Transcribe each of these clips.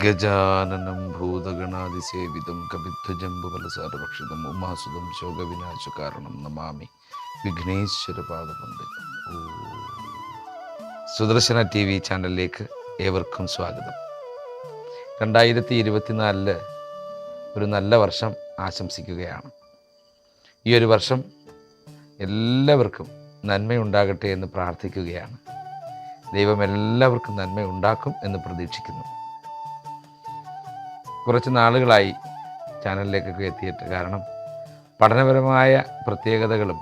ഗജാനനം ഭൂതഗണാതിസേവിതം കവിധ്വജംബുബലസാരഭക്ഷിതം ഉമാസുതം ശോകവിനാശകാരണം നമാമി വിഘ്നേശ്വര പാദപണ്ഡിതം സുദർശന ടി വി ചാനലിലേക്ക് ഏവർക്കും സ്വാഗതം. രണ്ടായിരത്തി ഇരുപത്തിനാലിൽ ഒരു നല്ല വർഷം ആശംസിക്കുകയാണ്. ഈ ഒരു വർഷം എല്ലാവർക്കും നന്മയുണ്ടാകട്ടെ എന്ന് പ്രാർത്ഥിക്കുകയാണ്. ദൈവം എല്ലാവർക്കും നന്മയുണ്ടാക്കും എന്ന് പ്രതീക്ഷിക്കുന്നു. കുറച്ച് നാളുകളായി ചാനലിലേക്കൊക്കെ എത്തിയിട്ട് കാരണം പഠനപരമായ പ്രത്യേകതകളും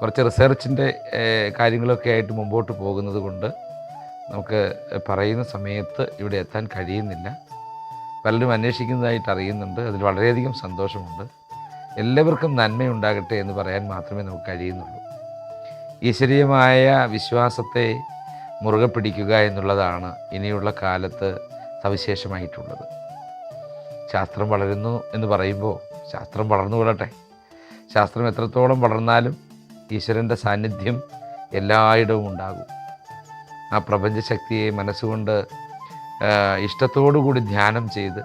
കുറച്ച് റിസർച്ചിന്റെ കാര്യങ്ങളൊക്കെ ആയിട്ട് മുമ്പോട്ട് പോകുന്നത് കൊണ്ട് നമുക്ക് പറയുന്ന സമയത്ത് ഇവിടെ എത്താൻ കഴിയുന്നില്ല. പലരും അന്വേഷിക്കുന്നതായിട്ട് അറിയുന്നുണ്ട്. അതിൽ വളരെയധികം സന്തോഷമുണ്ട്. എല്ലാവർക്കും നന്മയുണ്ടാകട്ടെ എന്ന് പറയാൻ മാത്രമേ നമുക്ക് കഴിയുന്നുള്ളൂ. ഈശ്വരീയമായ വിശ്വാസത്തെ മുറുകെ പിടിക്കുക എന്നുള്ളതാണ് ഇനിയുള്ള കാലത്ത് സവിശേഷമായിട്ടുള്ളത്. ശാസ്ത്രം വളരുന്നു എന്ന് പറയുമ്പോൾ ശാസ്ത്രം വളർന്നു വിടട്ടെ ശാസ്ത്രം എത്രത്തോളം വളർന്നാലും ഈശ്വരന്റെ സാന്നിധ്യം എല്ലായിടവും ഉണ്ടാകും. ആ പ്രപഞ്ചശക്തിയെ മനസ്സുകൊണ്ട് ഇഷ്ടത്തോടുകൂടി കൂടി ധ്യാനം ചെയ്ത്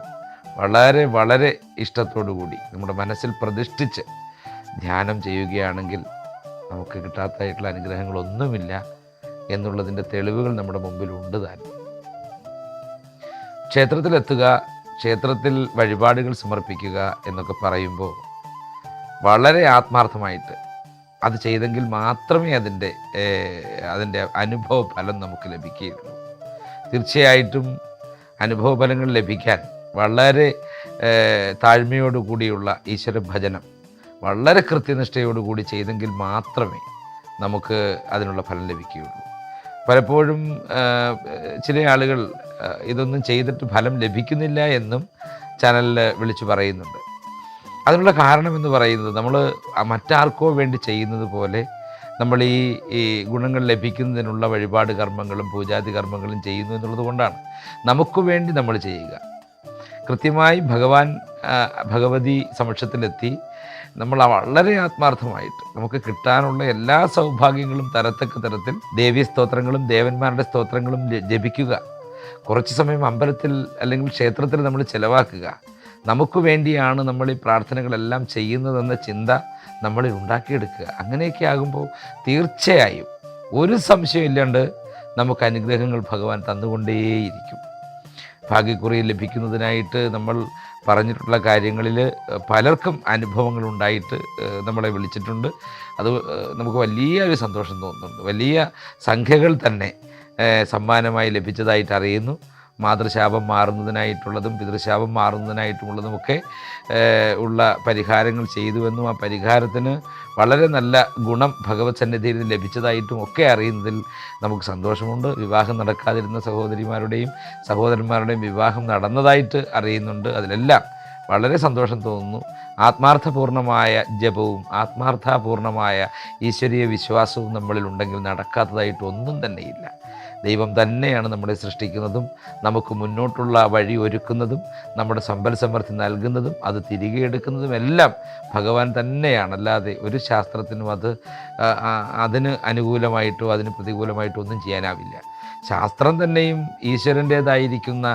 വളരെ വളരെ ഇഷ്ടത്തോടു കൂടി നമ്മുടെ മനസ്സിൽ പ്രതിഷ്ഠിച്ച് ധ്യാനം ചെയ്യുകയാണെങ്കിൽ നമുക്ക് കിട്ടാത്തതായിട്ടുള്ള അനുഗ്രഹങ്ങളൊന്നുമില്ല എന്നുള്ളതിന്റെ തെളിവുകൾ നമ്മുടെ മുമ്പിലുണ്ട് താനും ക്ഷേത്രത്തിലെത്തുക ക്ഷേത്രത്തിൽ വഴിപാടുകൾ സമർപ്പിക്കുക എന്നൊക്കെ പറയുമ്പോൾ വളരെ ആത്മാർത്ഥമായിട്ട് അത് ചെയ്തെങ്കിൽ മാത്രമേ അതിന്റെ അതിന്റെ അനുഭവ ഫലം നമുക്ക് ലഭിക്കുകയുള്ളൂ. തീർച്ചയായിട്ടും അനുഭവ ഫലങ്ങൾ ലഭിക്കാൻ വളരെ താഴ്മയോടുകൂടിയുള്ള ഈശ്വര ഭജനം വളരെ കൃത്യനിഷ്ഠയോടുകൂടി ചെയ്തെങ്കിൽ മാത്രമേ നമുക്ക് അതിനുള്ള ഫലം ലഭിക്കുകയുള്ളൂ. പലപ്പോഴും ചില ആളുകൾ ഇതൊന്നും ചെയ്തിട്ട് ഫലം ലഭിക്കുന്നില്ല എന്നും ചാനലിൽ വിളിച്ചു പറയുന്നുണ്ട്. അതിനുള്ള കാരണം എന്ന് പറയുന്നത് നമ്മൾ മറ്റാർക്കോ വേണ്ടി ചെയ്യുന്നത് പോലെ നമ്മൾ ഈ ഈ ഗുണങ്ങൾ ലഭിക്കുന്നതിനുള്ള വഴിപാട് കർമ്മങ്ങളും പൂജാതി കർമ്മങ്ങളും ചെയ്യുന്നു എന്നുള്ളത് കൊണ്ടാണ്. നമുക്ക് വേണ്ടി നമ്മൾ ചെയ്യുക. കൃത്യമായി ഭഗവാൻ ഭഗവതി സമക്ഷത്തിലെത്തി നമ്മൾ വളരെ ആത്മാർത്ഥമായിട്ട് നമുക്ക് കിട്ടാനുള്ള എല്ലാ സൗഭാഗ്യങ്ങളും തരത്തക്ക തരത്തിൽ ദേവീ സ്തോത്രങ്ങളും ദേവന്മാരുടെ സ്തോത്രങ്ങളും ജപിക്കുക. കുറച്ച് സമയം അമ്പലത്തിൽ അല്ലെങ്കിൽ ക്ഷേത്രത്തിൽ നമ്മൾ ചിലവാക്കുക. നമുക്ക് വേണ്ടിയാണ് നമ്മൾ ഈ പ്രാർത്ഥനകളെല്ലാം ചെയ്യുന്നതെന്ന ചിന്ത നമ്മളിൽ ഉണ്ടാക്കിയെടുക്കുക. അങ്ങനെയൊക്കെ ആകുമ്പോൾ തീർച്ചയായും ഒരു സംശയമില്ലാണ്ട് നമുക്ക് അനുഗ്രഹങ്ങൾ ഭഗവാൻ തന്നുകൊണ്ടേയിരിക്കും. ഭാഗ്യക്കുറി ലഭിക്കുന്നതിനായിട്ട് നമ്മൾ പറഞ്ഞിട്ടുള്ള കാര്യങ്ങളിൽ പലർക്കും അനുഭവങ്ങൾ ഉണ്ടായിട്ട് നമ്മളെ വിളിച്ചിട്ടുണ്ട്. അത് നമുക്ക് വലിയ ഒരു സന്തോഷം തോന്നുന്നുണ്ട്. വലിയ സംഖ്യകൾ തന്നെ സമ്മാനമായി ലഭിച്ചതായിട്ട് അറിയുന്നു. മാതൃശാപം മാറുന്നതിനായിട്ടുള്ളതും പിതൃശാപം മാറുന്നതിനായിട്ടുമുള്ളതുമൊക്കെ ഒക്കെ ഉള്ള പരിഹാരങ്ങൾ ചെയ്തുവെന്നും ആ പരിഹാരത്തിന് വളരെ നല്ല ഗുണം ഭഗവത് സന്നിധിയിൽ നിന്ന് ലഭിച്ചതായിട്ടും ഒക്കെ അറിയുന്നതിൽ നമുക്ക് സന്തോഷമുണ്ട്. വിവാഹം നടക്കാതിരുന്ന സഹോദരിമാരുടെയും സഹോദരന്മാരുടെയും വിവാഹം നടന്നതായിട്ട് അറിയുന്നുണ്ട്. അതിലെല്ലാം വളരെ സന്തോഷം തോന്നുന്നു. ആത്മാർത്ഥപൂർണമായ ജപവും ആത്മാർത്ഥപൂർണമായ ഈശ്വരീയ വിശ്വാസവും നമ്മളിൽ ഉണ്ടെങ്കിൽ നടക്കാത്തതായിട്ട് ഒന്നും തന്നെയില്ല. ദൈവം തന്നെയാണ് നമ്മളെ സൃഷ്ടിക്കുന്നതും നമുക്ക് മുന്നോട്ടുള്ള വഴി ഒരുക്കുന്നതും നമ്മുടെ സമ്പൽ സമൃദ്ധി നൽകുന്നതും അത് തിരികെ എടുക്കുന്നതും എല്ലാം ഭഗവാൻ തന്നെയാണ്. അല്ലാതെ ഒരു ശാസ്ത്രത്തിനും അത് അതിന് അനുകൂലമായിട്ടോ അതിന് പ്രതികൂലമായിട്ടോ ഒന്നും ചെയ്യാനാവില്ല. ശാസ്ത്രം തന്നെയും ഈശ്വരന്റേതായിരിക്കുന്ന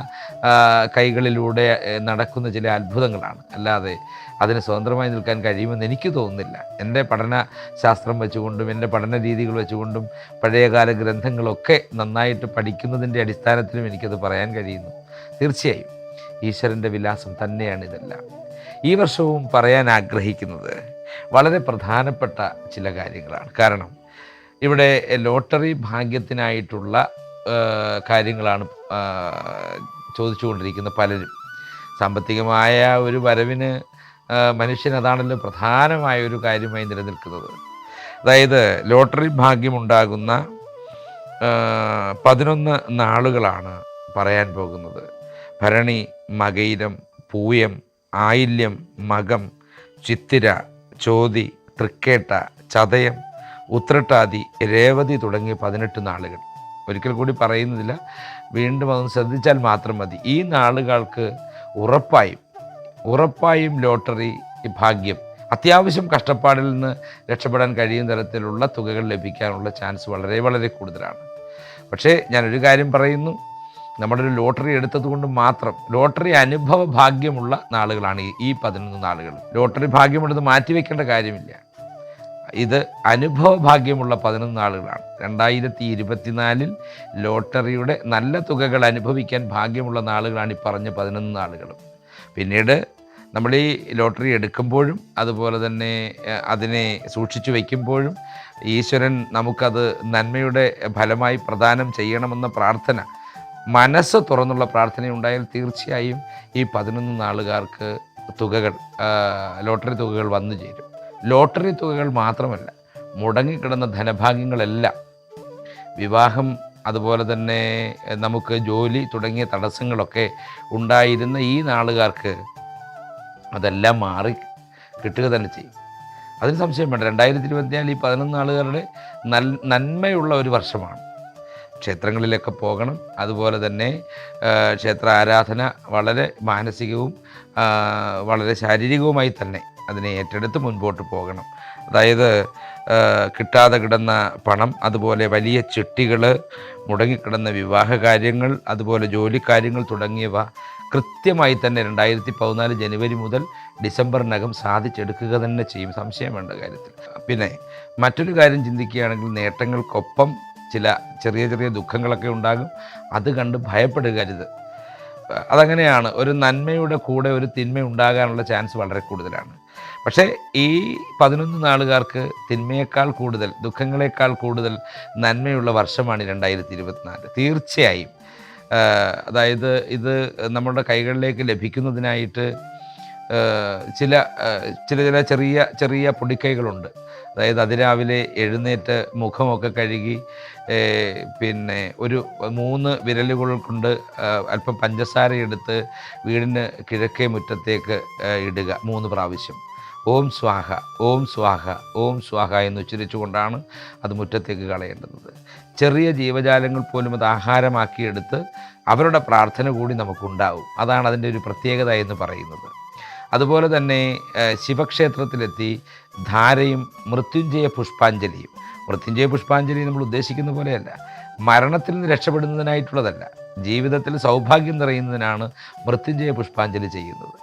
കൈകളിലൂടെ നടക്കുന്ന ചില അത്ഭുതങ്ങളാണ്. അല്ലാതെ അതിന് സ്വതന്ത്രമായി നിൽക്കാൻ കഴിയുമെന്ന് എനിക്ക് തോന്നുന്നില്ല. എന്റെ പഠന ശാസ്ത്രം വെച്ചുകൊണ്ടും എന്റെ പഠന രീതികൾ വെച്ചുകൊണ്ടും പഴയകാല ഗ്രന്ഥങ്ങളൊക്കെ നന്നായിട്ട് പഠിക്കുന്നതിന്റെ അടിസ്ഥാനത്തിലും എനിക്കത് പറയാൻ കഴിയുന്നു. തീർച്ചയായും ഈശ്വരന്റെ വിലാസം തന്നെയാണ് ഇതെല്ലാം. ഈ വർഷവും പറയാൻ ആഗ്രഹിക്കുന്നത് വളരെ പ്രധാനപ്പെട്ട ചില കാര്യങ്ങളാണ്. കാരണം ഇവിടെ ലോട്ടറി ഭാഗ്യത്തിനായിട്ടുള്ള കാര്യങ്ങളാണ് ചോദിച്ചുകൊണ്ടിരിക്കുന്ന പലരും. സാമ്പത്തികമായ ഒരു വരവിന് മനുഷ്യൻ അതാണല്ലോ പ്രധാനമായ ഒരു കാര്യമായി നിലനിൽക്കുന്നത്. അതായത് ലോട്ടറി ഭാഗ്യമുണ്ടാകുന്ന പതിനൊന്ന് നാളുകളാണ് പറയാൻ പോകുന്നത്. ഭരണി മകയിരം പൂയം ആയില്യം മകം ചിത്തിര ചോതി തൃക്കേട്ട ചതയം ഉത്രട്ടാതി രേവതി തുടങ്ങിയ പതിനെട്ട് നാളുകൾ. ഒരിക്കൽ കൂടി പറയുന്നതില്ല. വീണ്ടും അതൊന്ന് ശ്രദ്ധിച്ചാൽ മാത്രം മതി. ഈ നാളുകൾക്ക് ഉറപ്പായും ഉറപ്പായും ലോട്ടറി ഭാഗ്യം അത്യാവശ്യം കഷ്ടപ്പാടിൽ നിന്ന് രക്ഷപ്പെടാൻ കഴിയുന്ന തരത്തിലുള്ള തുകകൾ ലഭിക്കാനുള്ള ചാൻസ് വളരെ വളരെ കൂടുതലാണ്. പക്ഷേ ഞാനൊരു കാര്യം പറയുന്നു. നമ്മുടെ ഒരു ലോട്ടറി എടുത്തത് കൊണ്ട് മാത്രം ലോട്ടറി അനുഭവ ഭാഗ്യമുള്ള നാളുകളാണ് ഈ പതിനൊന്ന് നാളുകൾ. ലോട്ടറി ഭാഗ്യമുള്ളത് മാറ്റിവെക്കേണ്ട കാര്യമില്ല. ഇത് അനുഭവ ഭാഗ്യമുള്ള പതിനൊന്ന് നാളുകളാണ് രണ്ടായിരത്തി ഇരുപത്തിനാലിൽ ലോട്ടറിയുടെ നല്ല തുകകൾ അനുഭവിക്കാൻ ഭാഗ്യമുള്ള നാളുകളാണ് ഈ പറഞ്ഞ പതിനൊന്ന് നാളുകളും പിന്നീട് നമ്മൾ ഈ ലോട്ടറി എടുക്കുമ്പോഴും അതുപോലെ തന്നെ അതിനെ സൂക്ഷിച്ചു വയ്ക്കുമ്പോഴും ഈശ്വരൻ നമുക്കത് നന്മയുടെ ഫലമായി പ്രദാനം ചെയ്യണമെന്ന പ്രാർത്ഥന മനസ്സ് തുറന്നുള്ള പ്രാർത്ഥനയുണ്ടായാൽ തീർച്ചയായും ഈ പതിനൊന്ന് നാളുകാർക്ക് തുകകൾ ലോട്ടറി തുകകൾ വന്നു ചേരും. ലോട്ടറി തുകകൾ മാത്രമല്ല മുടങ്ങിക്കിടന്ന ധനഭാഗ്യങ്ങളെല്ലാം. വിവാഹം അതുപോലെ തന്നെ നമുക്ക് ജോലി തുടങ്ങിയ തടസ്സങ്ങളൊക്കെ ഉണ്ടായിരുന്ന ഈ നാളുകാർക്ക് അതെല്ലാം മാറി കിട്ടുക തന്നെ ചെയ്യും. അതിന് സംശയം വേണ്ട രണ്ടായിരത്തി ഇരുപത്തിനാല് ഈ പതിനൊന്ന് ആളുകളുടെ നൽ നന്മയുള്ള ഒരു വർഷമാണ്. ക്ഷേത്രങ്ങളിലൊക്കെ പോകണം അതുപോലെ തന്നെ ക്ഷേത്ര ആരാധന വളരെ മാനസികവും വളരെ ശാരീരികവുമായി തന്നെ അതിനെ ഏറ്റെടുത്ത് മുൻപോട്ട് പോകണം. അതായത് കിട്ടാതെ കിടന്ന പണം അതുപോലെ വലിയ ചിട്ടികൾ മുടങ്ങിക്കിടന്ന വിവാഹ കാര്യങ്ങൾ അതുപോലെ ജോലി കാര്യങ്ങൾ തുടങ്ങിയവ കൃത്യമായി തന്നെ രണ്ടായിരത്തി പതിനാല് ജനുവരി മുതൽ ഡിസംബറിനകം സാധിച്ചെടുക്കുക തന്നെ ചെയ്യും. സംശയം വേണ്ട കാര്യത്തിൽ. പിന്നെ മറ്റൊരു കാര്യം ചിന്തിക്കുകയാണെങ്കിൽ നേട്ടങ്ങൾക്കൊപ്പം ചില ചെറിയ ചെറിയ ദുഃഖങ്ങളൊക്കെ ഉണ്ടാകും. അത് കണ്ട് ഭയപ്പെടുകരുത്. അതങ്ങനെയാണ്. ഒരു നന്മയുടെ കൂടെ ഒരു തിന്മ ഉണ്ടാകാനുള്ള ചാൻസ് വളരെ കൂടുതലാണ്. പക്ഷേ ഈ പതിനൊന്ന് നാളുകാർക്ക് തിന്മയേക്കാൾ കൂടുതൽ ദുഃഖങ്ങളെക്കാൾ കൂടുതൽ നന്മയുള്ള വർഷമാണ് രണ്ടായിരത്തി ഇരുപത്തിനാല് തീർച്ചയായും. അതായത് ഇത് നമ്മുടെ കൈകളിലേക്ക് ലഭിക്കുന്നതിനായിട്ട് ചില ചില ചില ചെറിയ ചെറിയ പൊടിക്കൈകളുണ്ട്. അതായത് അതിരാവിലെ എഴുന്നേറ്റ് മുഖമൊക്കെ കഴുകി പിന്നെ ഒരു മൂന്ന് വിരലുകൾ കൊണ്ട് അല്പം പഞ്ചസാര എടുത്ത് വീടിന് കിഴക്കേ മുറ്റത്തേക്ക് ഇടുക മൂന്ന് പ്രാവശ്യം. ഓം സ്വാഹ ഓം സ്വാഹ ഓം സ്വാഹ എന്ന് ഉച്ചരിച്ചുകൊണ്ടാണ് അത് മുറ്റത്തേക്ക് കളയേണ്ടത്. ചെറിയ ജീവജാലങ്ങൾ പോലും അത് ആഹാരമാക്കിയെടുത്ത് അവരുടെ പ്രാർത്ഥന കൂടി നമുക്കുണ്ടാവും. അതാണ് അതിന്റെ ഒരു പ്രത്യേകത എന്ന് പറയുന്നത്. അതുപോലെ തന്നെ ശിവക്ഷേത്രത്തിലെത്തി ധാരയും മൃത്യുഞ്ജയ പുഷ്പാഞ്ജലിയും. മൃത്യുഞ്ജയ പുഷ്പാഞ്ജലി നമ്മൾ ഉദ്ദേശിക്കുന്ന പോലെയല്ല. മരണത്തിൽ നിന്ന് രക്ഷപ്പെടുന്നതിനായിട്ടുള്ളതല്ല. ജീവിതത്തിൽ സൗഭാഗ്യം നിറയുന്നതിനാണ് മൃത്യുഞ്ജയ പുഷ്പാഞ്ജലി ചെയ്യുന്നത്.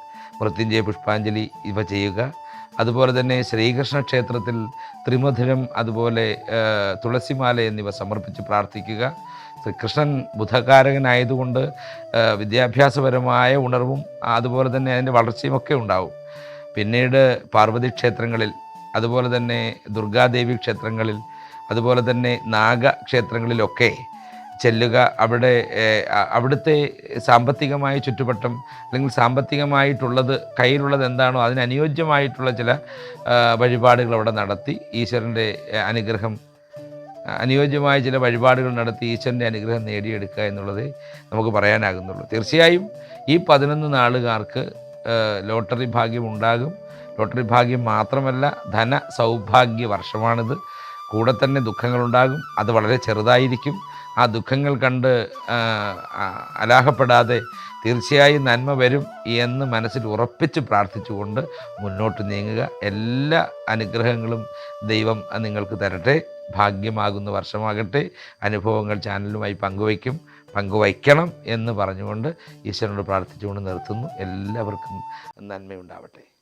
മൃത്യുഞ്ജയ പുഷ്പാഞ്ജലി ഇവ ചെയ്യുക. അതുപോലെ തന്നെ ശ്രീകൃഷ്ണ ക്ഷേത്രത്തിൽ ത്രിമധുരം അതുപോലെ തുളസിമാല എന്നിവ സമർപ്പിച്ച് പ്രാർത്ഥിക്കുക. കൃഷ്ണൻ ബുധകാരകനായതുകൊണ്ട് വിദ്യാഭ്യാസപരമായ ഉണർവും അതുപോലെ തന്നെ അതിന്റെ വളർച്ചയുമൊക്കെ ഉണ്ടാവും. പിന്നീട് പാർവതി ക്ഷേത്രങ്ങളിൽ അതുപോലെ തന്നെ ദുർഗാദേവി ക്ഷേത്രങ്ങളിൽ അതുപോലെ തന്നെ നാഗ ക്ഷേത്രങ്ങളിലൊക്കെ ചെല്ലുക അവിടെ അവിടുത്തെ സാമ്പത്തികമായ ചുറ്റുവട്ടം അല്ലെങ്കിൽ സാമ്പത്തികമായിട്ടുള്ളത് കയ്യിലുള്ളത് എന്താണോ അതിനനുയോജ്യമായിട്ടുള്ള ചില വഴിപാടുകൾ അവിടെ നടത്തി. ഈശ്വരന്റെ അനുഗ്രഹം അനുയോജ്യമായ ചില വഴിപാടുകൾ നടത്തി ഈശ്വരന്റെ അനുഗ്രഹം നേടിയെടുക്കുക എന്നുള്ളത് നമുക്ക് പറയാനാകുന്നുള്ളൂ. തീർച്ചയായും ഈ പതിനൊന്ന് നാളുകാർക്ക് ലോട്ടറി ഭാഗ്യം ഉണ്ടാകും. ലോട്ടറി ഭാഗ്യം മാത്രമല്ല ധന സൗഭാഗ്യ വർഷമാണിത്. കൂടെ തന്നെ ദുഃഖങ്ങളുണ്ടാകും. അത് വളരെ ചെറുതായിരിക്കും. ആ ദുഃഖങ്ങൾ കണ്ട് അലാഹപ്പെടാതെ തീർച്ചയായും നന്മ വരും എന്ന് മനസ്സിൽ ഉറപ്പിച്ച് പ്രാർത്ഥിച്ചുകൊണ്ട് മുന്നോട്ട് നീങ്ങുക. എല്ലാ അനുഗ്രഹങ്ങളും ദൈവം നിങ്ങൾക്ക് തരട്ടെ. ഭാഗ്യമാകുന്ന വർഷമാകട്ടെ. അനുഭവങ്ങൾ ചാനലുമായി പങ്കുവയ്ക്കും പങ്കുവയ്ക്കണം എന്ന് പറഞ്ഞുകൊണ്ട് ഈശ്വരനോട് പ്രാർത്ഥിച്ചുകൊണ്ട് നിർത്തുന്നു. എല്ലാവർക്കും നന്മയുണ്ടാവട്ടെ.